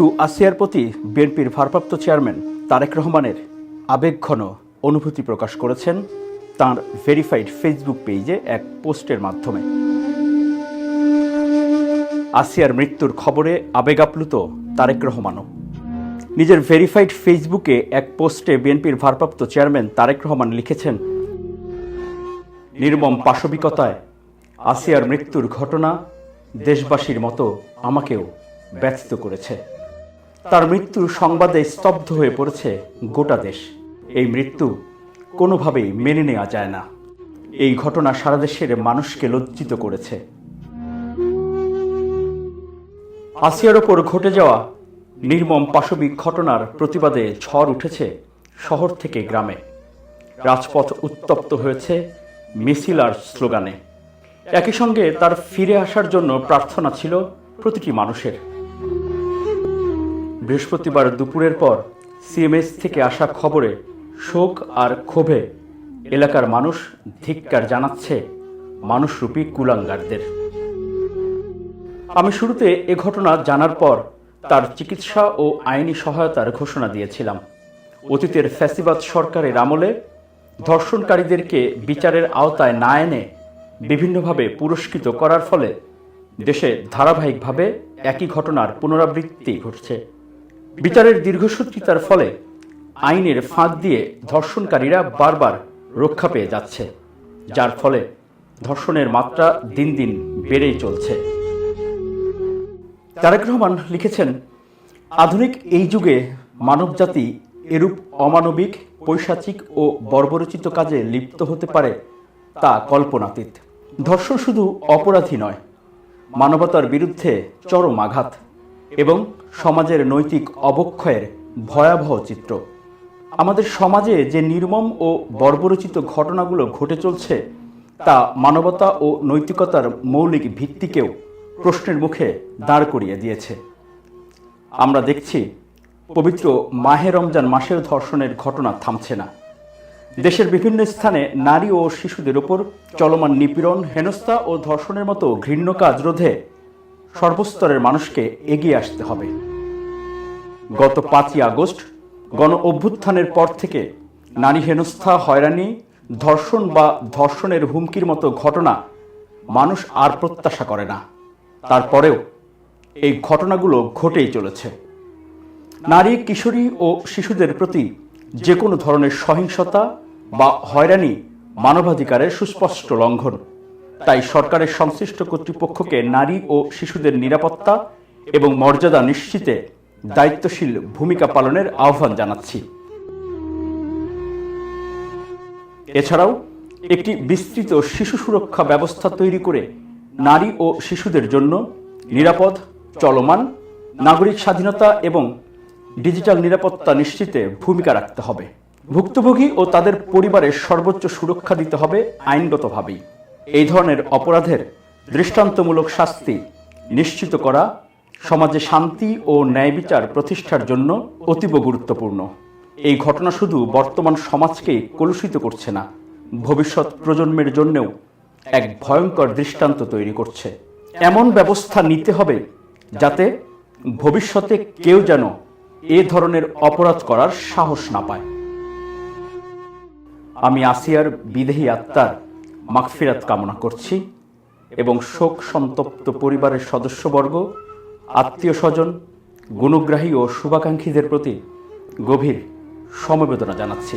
শিশু আসিয়ার প্রতি বিএনপির ভারপ্রাপ্ত চেয়ারম্যান তারেক রহমানের আবেগঘন অনুভূতি প্রকাশ করেছেন তার ভেরিফাইড ফেসবুক পেজে এক পোস্টের মাধ্যমে। আসিয়ার মৃত্যুর খবরে আবেগাপ্লুত তারেক রহমানও। নিজের ভেরিফাইড ফেসবুকে এক পোস্টে বিএনপির ভারপ্রাপ্ত চেয়ারম্যান তারেক রহমান লিখেছেন, নির্মম পাশবিকতায় আসিয়ার মৃত্যুর ঘটনা দেশবাসীর মতো আমাকেও ব্যথিত করেছে। তার মৃত্যুর সংবাদে স্তব্ধ হয়ে পড়েছে গোটা দেশ। এই মৃত্যু কোনোভাবেই মেনে নেওয়া যায় না। এই ঘটনা সারা দেশের মানুষকে লজ্জিত করেছে। আসিয়ার ওপর ঘটে যাওয়া নির্মম পাশবিক ঘটনার প্রতিবাদে ঝড় উঠেছে শহর থেকে গ্রামে। রাজপথ উত্তপ্ত হয়েছে মিছিল আর স্লোগানে। একই সঙ্গে তার ফিরে আসার জন্য প্রার্থনা ছিল প্রতিটি মানুষের। বৃহস্পতিবার দুপুরের পর সিএমএস থেকে আসা খবরে শোক আর ক্ষোভে এলাকার মানুষ ধিক্কার জানাচ্ছে মানুষরূপী কুলাঙ্গারদের। আমি শুরুতে এ ঘটনা জানার পর তার চিকিৎসা ও আইনি সহায়তার ঘোষণা দিয়েছিলাম। অতীতের ফ্যাসিবাদ সরকারের আমলে ধর্ষণকারীদেরকে বিচারের আওতায় না এনে বিভিন্নভাবে পুরস্কৃত করার ফলে দেশে ধারাবাহিকভাবে একই ঘটনার পুনরাবৃত্তি ঘটছে। বিচারের দীর্ঘসূত্রিতার ফলে আইনের ফাঁক দিয়ে ধর্ষণকারীরা বারবার রক্ষা পেয়ে যাচ্ছে, যার ফলে ধর্ষণের মাত্রা দিন দিন বেড়েই চলছে। তারেক রহমান লিখেছেন, আধুনিক এই যুগে মানবজাতি এরূপ অমানবিক, পৈশাচিক ও বর্বরচিত কাজে লিপ্ত হতে পারে তা কল্পনাতীত। ধর্ষণ শুধু অপরাধী নয়, মানবতার বিরুদ্ধে চরম আঘাত। এবং সমাজের নৈতিক অবক্ষয়ের ভয়াবহ চিত্র। আমাদের সমাজে যে নির্মম ও বর্বরচিত ঘটনাগুলো ঘটে চলছে, তা মানবতা ও নৈতিকতার মৌলিক ভিত্তিকেও প্রশ্নের মুখে দাঁড় করিয়ে দিয়েছে। আমরা দেখছি, পবিত্র মাহে রমজান মাসের ধর্ষণের ঘটনা থামছে না। দেশের বিভিন্ন স্থানে নারী ও শিশুদের উপর চলমান নিপীড়ন, হেনস্থা ও ধর্ষণের মতো ঘৃণ্য কাজ রোধে সর্বস্তরের মানুষকে এগিয়ে আসতে হবে। গত পাঁচই আগস্ট গণ অভ্যুত্থানের পর থেকে নারী হেনস্থা, হয়রানি, ধর্ষণ বা ধর্ষণের হুমকির মতো ঘটনা মানুষ আর প্রত্যাশা করে না। তারপরেও এই ঘটনাগুলো ঘটেই চলেছে। নারী, কিশোরী ও শিশুদের প্রতি যে কোনো ধরনের সহিংসতা বা হয়রানি মানবাধিকারের সুস্পষ্ট লঙ্ঘন। তাই সরকারের সংশ্লিষ্ট কর্তৃপক্ষকে নারী ও শিশুদের নিরাপত্তা এবং মর্যাদা নিশ্চিতে দায়িত্বশীল ভূমিকা পালনের আহ্বান জানাচ্ছি। এছাড়াও একটি বিস্তৃত শিশু সুরক্ষা ব্যবস্থা তৈরি করে নারী ও শিশুদের জন্য নিরাপদ, চলমান, নাগরিক স্বাধীনতা এবং ডিজিটাল নিরাপত্তা নিশ্চিতে ভূমিকা রাখতে হবে। ভুক্তভোগী ও তাদের পরিবারের সর্বোচ্চ সুরক্ষা দিতে হবে আইনগতভাবেই। এই ধরনের অপরাধের দৃষ্টান্তমূলক শাস্তি নিশ্চিত করা সমাজে শান্তি ও ন্যায় বিচার প্রতিষ্ঠার জন্য অতীব গুরুত্বপূর্ণ। এই ঘটনা শুধু বর্তমান সমাজকে কলুষিত করছে না, ভবিষ্যৎ প্রজন্মের জন্যও এক ভয়ঙ্কর দৃষ্টান্ত তৈরি করছে। এমন ব্যবস্থা নিতে হবে যাতে ভবিষ্যতে কেউ যেন এ ধরনের অপরাধ করার সাহস না পায়। আমি আসিয়ার বিদেহী আত্মার মাগফিরাত কামনা করছি এবং শোক সন্তপ্ত পরিবারের সদস্যবর্গ, আত্মীয় স্বজন, গুণগ্রাহী ও শুভাকাঙ্ক্ষীদের প্রতি গভীর সমবেদনা জানাচ্ছি।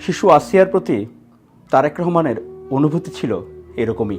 শিশু আসিয়ার প্রতি তারেক রহমানের অনুভূতি ছিল এরকমই।